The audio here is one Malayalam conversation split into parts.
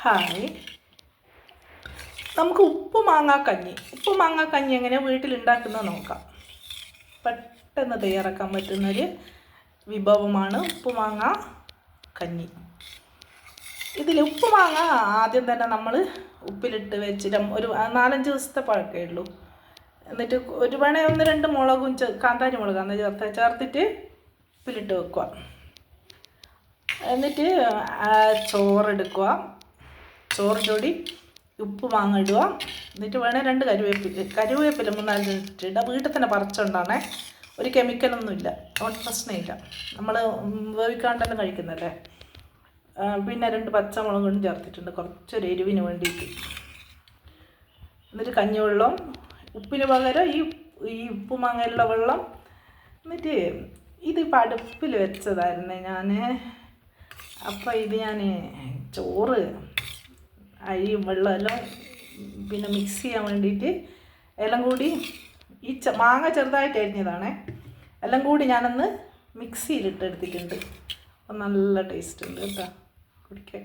ഹായ്. നമുക്ക് ഉപ്പ് മാങ്ങാ കഞ്ഞി. ഉപ്പ് മാങ്ങാ കഞ്ഞി എങ്ങനെ വീട്ടിലുണ്ടാക്കുന്നത് നോക്കാം. പെട്ടെന്ന് തയ്യാറാക്കാൻ പറ്റുന്നൊരു വിഭവമാണ് ഉപ്പ് മാങ്ങ കഞ്ഞി. ഇതിൽ ഉപ്പ് മാങ്ങ ആദ്യം തന്നെ നമ്മൾ ഉപ്പിലിട്ട് വെച്ചിട്ട് ഒരു നാലഞ്ച് ദിവസത്തെ പഴക്കേ ഉള്ളൂ. എന്നിട്ട് ഒരു വേണേ ഒന്ന് രണ്ട് മുളകും കാന്താരി മുളക് അന്ന് ചേർത്ത് ചേർത്തിട്ട് ഉപ്പിലിട്ട് വെക്കുക. എന്നിട്ട് ചോറെടുക്കുക ചോറിന്റെ കൂടി ഉപ്പ് മാങ്ങ ഇടുക എന്നിട്ട് വേണേൽ രണ്ട് കരുവേപ്പില കരുവേപ്പില മൂന്നാൽ ഇട്ടിട്ട് വീട്ടിൽ തന്നെ പറിച്ചുകൊണ്ടാണേ ഒരു കെമിക്കലൊന്നുമില്ല അതുകൊണ്ട് പ്രശ്നമില്ല. നമ്മൾ വേവിക്കാണ്ട് തന്നെ കഴിക്കുന്നല്ലേ. പിന്നെ രണ്ട് പച്ചമുളകും ചേർത്തിട്ടുണ്ട്. കുറച്ചൊരു എരിവിന് വേണ്ടിയിട്ട്. എന്നിട്ട് കഞ്ഞിവെള്ളം ഉപ്പിന് പകരം ഈ ഈ ഉപ്പ് മാങ്ങയുള്ള വെള്ളം. എന്നിട്ട് ഇതിപ്പോൾ അടുപ്പിൽ വെച്ചതായിരുന്നു ഞാൻ അപ്പോൾ ഇത് ഞാൻ ചോറ് അരിയും വെള്ളം എല്ലാം പിന്നെ മിക്സ് ചെയ്യാൻ വേണ്ടിയിട്ട് എല്ലാം കൂടി ഈ മാങ്ങ ചെറുതായിട്ട് അരിഞ്ഞതാണേ. എല്ലാം കൂടി ഞാനൊന്ന് മിക്സിയിലിട്ട് എടുത്തിട്ടുണ്ട്. അപ്പം നല്ല ടേസ്റ്റ് ഉണ്ട് കേട്ടോ. കുടിക്കാൻ.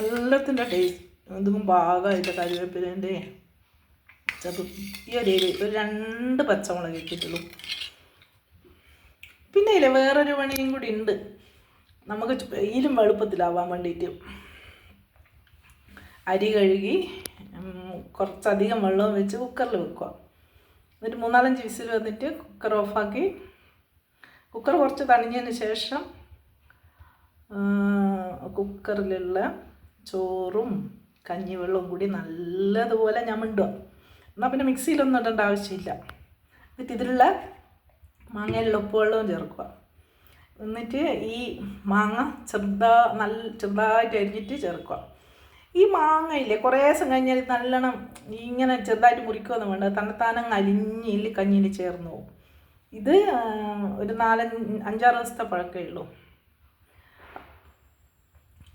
എല്ലാത്തിന്റെ ടേസ്റ്റ് ഇതും ഭാഗമായിട്ട് കറിവേപ്പിലേന്റെ ചെറു ഈ ഒരു എരി ഒരു രണ്ട് പച്ചമുളക് ഇട്ടിട്ടുള്ളൂ. പിന്നെ ഇല്ല വേറൊരു പണിയും കൂടി ഉണ്ട്. നമുക്ക് ഇതിലും എളുപ്പത്തിലാവാൻ വേണ്ടിയിട്ട് അരി കഴുകി കുറച്ചധികം വെള്ളവും വെച്ച് കുക്കറിൽ വെക്കുക. എന്നിട്ട് മൂന്നാലഞ്ച് വിസിൽ വന്നിട്ട് കുക്കർ ഓഫാക്കി കുക്കർ കുറച്ച് തണിഞ്ഞതിന് ശേഷം കുക്കറിലുള്ള ചോറും കഞ്ഞിവെള്ളവും കൂടി നല്ലതുപോലെ ഞമിണ്ടുക. എന്നാൽ പിന്നെ മിക്സിയിലൊന്നും ഇടേണ്ട ആവശ്യമില്ല. എന്നിട്ട് ഇതിലുള്ള മാങ്ങയിലുള്ള ഉപ്പുവെള്ളവും ചേർക്കുക. എന്നിട്ട് ഈ മാങ്ങ ചെറുതാ നല്ല ചെറുതായിട്ട് അരിഞ്ഞിട്ട് ചേർക്കുക. ഈ മാങ്ങയില്ലേ കുറേ ദിവസം കഴിഞ്ഞാൽ നല്ലോണം ഇങ്ങനെ ചെറുതായിട്ട് മുറിക്കുകയൊന്നും വേണ്ട. തന്നെത്താനങ്ങ് അലിഞ്ഞിൽ കഞ്ഞിയിൽ ചേർന്ന് പോകും. ഇത് ഒരു നാലഞ്ച് അഞ്ചാറ് ദിവസത്തെ പഴക്കമേ ഉള്ളൂ.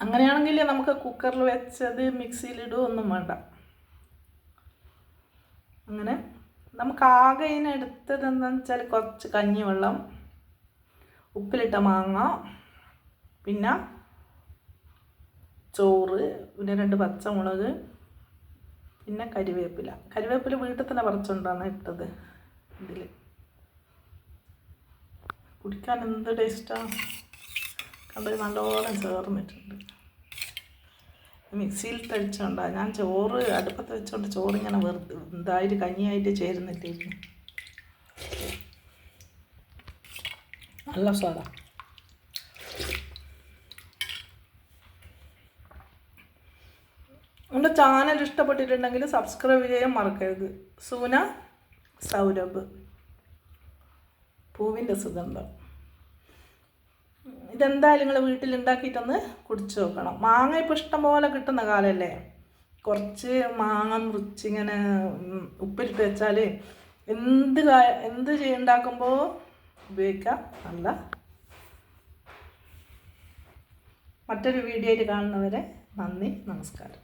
അങ്ങനെയാണെങ്കിൽ നമുക്ക് കുക്കറിൽ വെച്ചത് മിക്സിയിലിടുകയൊന്നും വേണ്ട. അങ്ങനെ നമുക്ക് ആകെ ഇതിനെടുത്തത് എന്താണെന്ന് വെച്ചാൽ കുറച്ച് കഞ്ഞിവെള്ളം ഉപ്പിലിട്ട മാങ്ങ പിന്നെ ചോറ് പിന്നെ രണ്ട് പച്ചമുളക് പിന്നെ കരിവേപ്പില. കരിവേപ്പില വീട്ടിൽ തന്നെ പറിച്ചുകൊണ്ടാണ് ഇട്ടത് ഇതിൽ കുടിക്കാൻ എന്ത് ടേസ്റ്റാണ് കണ്ടത് നല്ലോണം ചേർന്നിട്ടുണ്ട്. മിക്സിയിൽ തളിച്ചോണ്ടാ. ഞാൻ ചോറ് അടുപ്പത്ത് വെച്ചോണ്ട് ചോറ് ഇങ്ങനെ വെറുതെ ഇതായിട്ട് കഞ്ഞിയായിട്ട് ചേരുന്നില്ലായിരുന്നു നല്ല സ്വാദാ. നമ്മുടെ ചാനൽ ഇഷ്ടപ്പെട്ടിട്ടുണ്ടെങ്കിൽ സബ്സ്ക്രൈബ് ചെയ്യാൻ മറക്കരുത്. സൂന സൗരഭ്. പൂവിന്റെ സുഗന്ധം. ഇതെന്തായാലും നിങ്ങൾ വീട്ടിൽ ഉണ്ടാക്കിയിട്ടൊന്ന് കുടിച്ചു നോക്കണം. മാങ്ങ ഇപ്പോൾ ഇഷ്ടം പോലെ കിട്ടുന്ന കാലമല്ലേ കുറച്ച് മാങ്ങ മുറിച്ചിങ്ങനെ ഉപ്പിലിട്ട് വെച്ചാൽ എന്ത് എന്ത് ചെയ്യുണ്ടാക്കുമ്പോൾ ഉപയോഗിക്കാം. നല്ല. മറ്റൊരു വീഡിയോയിൽ കാണുന്നവരെ നന്ദി നമസ്കാരം.